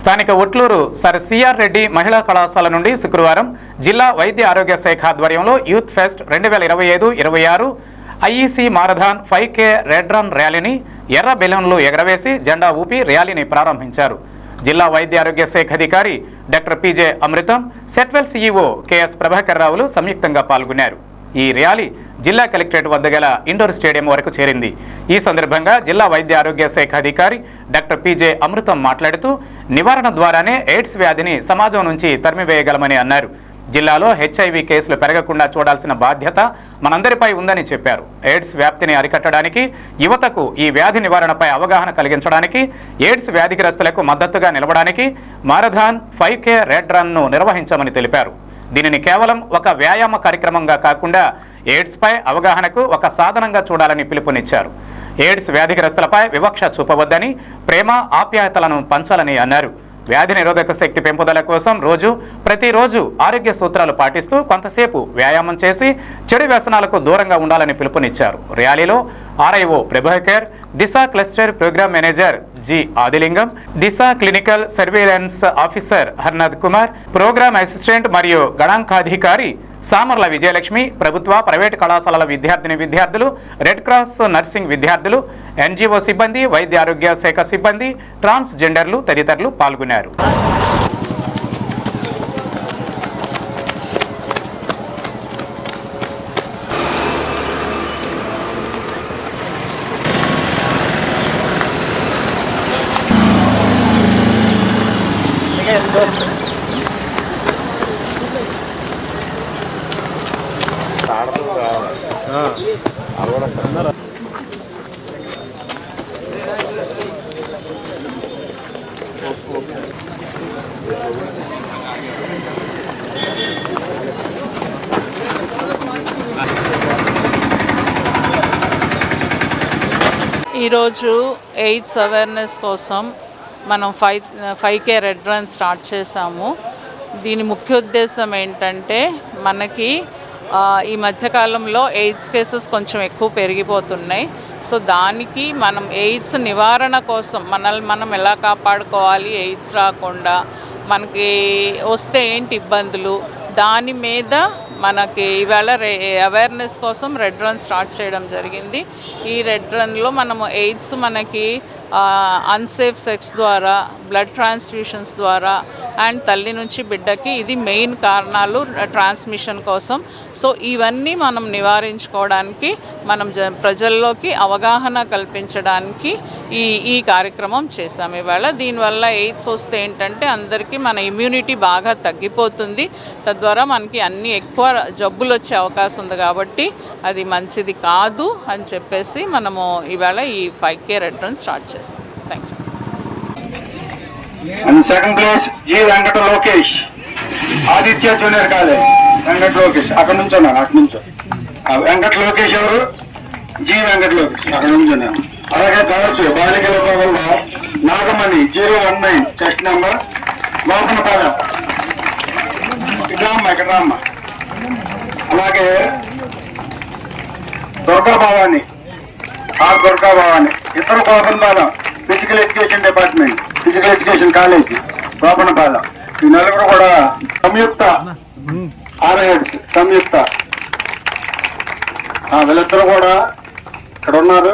స్థానిక Otluru sir CR Reddy మహిళా కళాశాల నుండి శుక్రవారం జిల్లా వైద్య ఆరోగ్య శాఖ ఆధ్వర్యంలో యూత్ ఫెస్ట్ రెండు వేల ఇరవై ఐదు ఇరవై ఆరు IEC marathon five K red run ర్యాలీని ఎర్ర బెలూన్లు ఎగరవేసి జెండా ఊపి ర్యాలీని ప్రారంభించారు. జిల్లా వైద్య ఆరోగ్య శాఖ అధికారి doctor PJ Amrutham Setwel CEO KS Prabhakar రావులు సంయుక్తంగా పాల్గొన్నారు. ఈ ర్యాలీ జిల్లా కలెక్టరేట్ వద్ద గల ఇండోర్ స్టేడియం వరకు చేరింది. ఈ సందర్భంగా జిల్లా వైద్య ఆరోగ్య శాఖ అధికారి డాక్టర్ పీజే అమృతం మాట్లాడుతూ నివారణ ద్వారానే ఎయిడ్స్ వ్యాధిని సమాజం నుంచి తరిమివేయగలమని అన్నారు. జిల్లాలో హెచ్ఐవి కేసులు పెరగకుండా చూడాల్సిన బాధ్యత మనందరిపై ఉందని చెప్పారు. ఎయిడ్స్ వ్యాప్తిని అరికట్టడానికి యువతకు ఈ వ్యాధి నివారణపై అవగాహన కలిగించడానికి ఎయిడ్స్ వ్యాధిగ్రస్తులకు మద్దతుగా నిలవడానికి మారథాన్ ఫైవ్ కే రెడ్ రన్ను నిర్వహించామని తెలిపారు. దీనిని కేవలం ఒక వ్యాయామ కార్యక్రమంగా కాకుండా ఎయిడ్స్పై అవగాహనకు ఒక సాధనంగా చూడాలని పిలుపునిచ్చారు. ఎయిడ్స్ వ్యాధిగ్రస్తులపై వివక్ష చూపవద్దని ప్రేమ ఆప్యాయతలను పంచాలని అన్నారు. వ్యాధి నిరోధక శక్తి పెంపుదల కోసం రోజు ప్రతిరోజు ఆరోగ్య సూత్రాలు పాటిస్తూ కొంతసేపు వ్యాయామం చేసి చెడు వ్యసనాలకు దూరంగా ఉండాలని పిలుపునిచ్చారు. ర్యాలీలో RIO Prabhakar Disha cluster program manager G Adilingam Disha clinical surveillance officer Harnath Kumar program assistant మరియు గణాంకాధికారి సామర్ల విజయలక్ష్మి ప్రభుత్వ ప్రైవేట్ కళాశాలల విద్యార్థిని విద్యార్థులు రెడ్ క్రాస్ నర్సింగ్ విద్యార్థులు ఎన్జిఓ సిబ్బంది వైద్య ఆరోగ్య శాఖ సిబ్బంది ట్రాన్స్జెండర్లు తదితరులు పాల్గొన్నారు. ఈరోజు ఎయిడ్స్ అవేర్నెస్ కోసం మనం five five K red run start చేసాము దీని ముఖ్య ఉద్దేశం ఏంటంటే మనకి ఈ మధ్యకాలంలో ఎయిడ్స్ కేసెస్ కొంచెం ఎక్కువ పెరిగిపోతున్నాయి. సో దానికి మనం ఎయిడ్స్ నివారణ కోసం మనల్ని మనం ఎలా కాపాడుకోవాలి ఎయిడ్స్ రాకుండా? మనకి వస్తే ఏంటి ఇబ్బందులు? దాని మీద మనకి ఇవాళ అవేర్నెస్ కోసం రెడ్ రన్ స్టార్ట్ చేయడం జరిగింది. ఈ రెడ్ రన్లో మనము ఎయిడ్స్ మనకి అన్సేఫ్ సెక్స్ ద్వారా బ్లడ్ ట్రాన్స్ఫ్యూషన్స్ ద్వారా అండ్ తల్లి నుంచి బిడ్డకి ఇది మెయిన్ కారణాలు ట్రాన్స్మిషన్ కోసం. సో ఇవన్నీ మనం నివారించుకోవడానికి మనం జ ప్రజల్లోకి అవగాహన కల్పించడానికి ఈ ఈ కార్యక్రమం చేసాం ఇవాళ దీనివల్ల ఎయిడ్స్ వస్తే ఏంటంటే అందరికీ మన ఇమ్యూనిటీ బాగా తగ్గిపోతుంది. తద్వారా మనకి అన్ని ఎక్కువ జబ్బులు వచ్చే అవకాశం ఉంది కాబట్టి అది మంచిది కాదు అని చెప్పేసి మనము ఇవాళ ఈ ఫైవ్ కే రెడ్ స్టార్ట్ చేస్తాం thank you and second place G Venkata Lokesh Aditya junior college Venkata Lokesh అక్కడ నుంచి ఉన్నారు అక్కడ నుంచి. వెంకట లోకేష్ ఎవరు? జి వెంకట లోకేష్ అక్కడ నుంచి ఉన్నారు అలాగే గర్ల్స్ బాలికల విభాగంలో Nagamani zero one nine test number లోపల పాలెం ఇక్కడ రామ్మ ఇక్కడ రామ్మ. అలాగే దుర్గాభావాన్ని ఆ దుర్గా భవాని ఇద్దరు Gopanapalem physical education department physical education college Gopanapalem ఈ నలుగురు కూడా సంయుక్త ఆర్ఐఎడ్స్ సంయుక్త. వీళ్ళిద్దరు కూడా ఇక్కడ ఉన్నారు.